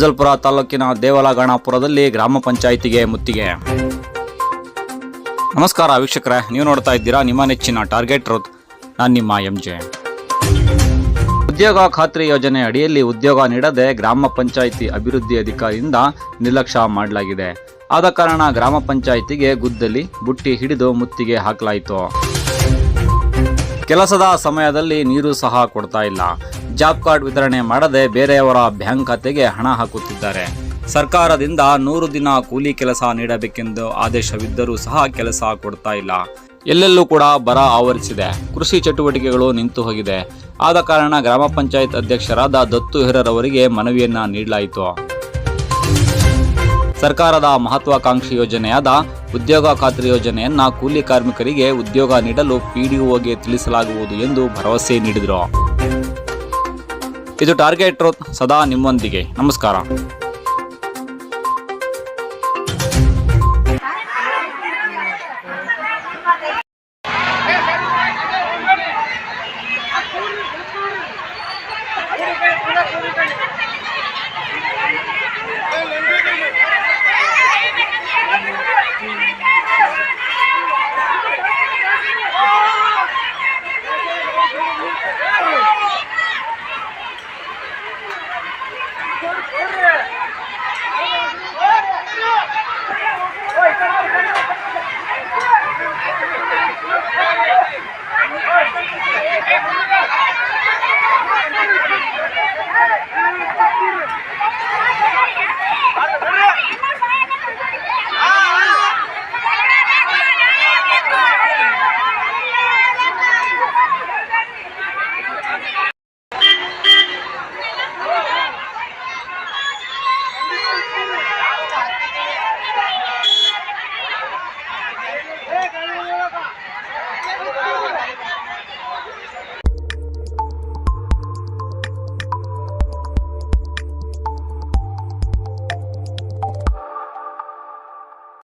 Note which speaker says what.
Speaker 1: ಅಫಜಲ್ಪುರ ತಾಲೂಕಿನ ದೇವಲಗಾಣಾಪುರದಲ್ಲಿ ಗ್ರಾಮ ಪಂಚಾಯಿತಿಗೆ ಮುತ್ತಿಗೆ. ನಮಸ್ಕಾರ ವೀಕ್ಷಕರೇ, ನೀವು ನೋಡ್ತಾ ಇದ್ದೀರಾ ನಿಮ್ಮ ನೆಚ್ಚಿನ ಟಾರ್ಗೆಟ್ ರೋತ್ ನಾನು ನಿಮ್ಮ ಎಂ ಜೆ ಉದ್ಯೋಗ ಖಾತ್ರಿ ಯೋಜನೆ ಅಡಿಯಲ್ಲಿ ಉದ್ಯೋಗ ನೀಡದೆ ಗ್ರಾಮ ಪಂಚಾಯಿತಿ ಅಭಿವೃದ್ಧಿ ಅಧಿಕಾರಿಯಿಂದ ನಿರ್ಲಕ್ಷ್ಯ ಮಾಡಲಾಗಿದೆ. ಆದ ಕಾರಣ ಗ್ರಾಮ ಪಂಚಾಯಿತಿಗೆ ಗುದ್ದಲಿ, ಬುಟ್ಟಿ ಹಿಡಿದು ಮುತ್ತಿಗೆ ಹಾಕಲಾಯಿತು. ಕೆಲಸದ ಸಮಯದಲ್ಲಿ ನೀರು ಸಹ ಕೊಡ್ತಾ ಇಲ್ಲ. ಜಾಬ್ ಕಾರ್ಡ್ ವಿತರಣೆ ಮಾಡದೆ ಬೇರೆಯವರ ಬ್ಯಾಂಕ್ ಖಾತೆಗೆ ಹಣ ಹಾಕುತ್ತಿದ್ದಾರೆ. ಸರ್ಕಾರದಿಂದ ನೂರು ದಿನ ಕೂಲಿ ಕೆಲಸ ನೀಡಬೇಕೆಂದು ಆದೇಶವಿದ್ದರೂ ಸಹ ಕೆಲಸ ಕೊಡ್ತಾ ಇಲ್ಲ. ಎಲ್ಲೆಲ್ಲೂ ಕೂಡ ಬರ ಆವರಿಸಿದೆ. ಕೃಷಿ ಚಟುವಟಿಕೆಗಳು ನಿಂತು ಹೋಗಿದೆ. ಆದ ಕಾರಣ ಗ್ರಾಮ ಪಂಚಾಯತ್ ಅಧ್ಯಕ್ಷರಾದ ದತ್ತು ಹಿರರವರಿಗೆ ಮನವಿಯನ್ನ ನೀಡಲಾಯಿತು. ಸರ್ಕಾರದ ಮಹತ್ವಾಕಾಂಕ್ಷಿ ಯೋಜನೆಯಾದ ಉದ್ಯೋಗ ಖಾತ್ರಿ ಯೋಜನೆಯನ್ನ ಕೂಲಿ ಕಾರ್ಮಿಕರಿಗೆ ಉದ್ಯೋಗ ನೀಡಲು ಪಿಡಿಒಗೆ ತಿಳಿಸಲಾಗುವುದು ಎಂದು ಭರವಸೆ ನೀಡಿದರು. ಇದು ಟಾರ್ಗೆಟ್ ಟ್ರೋತ್ ಸದಾ ನಿಮ್ಮೊಂದಿಗೆ. ನಮಸ್ಕಾರ. Yeah.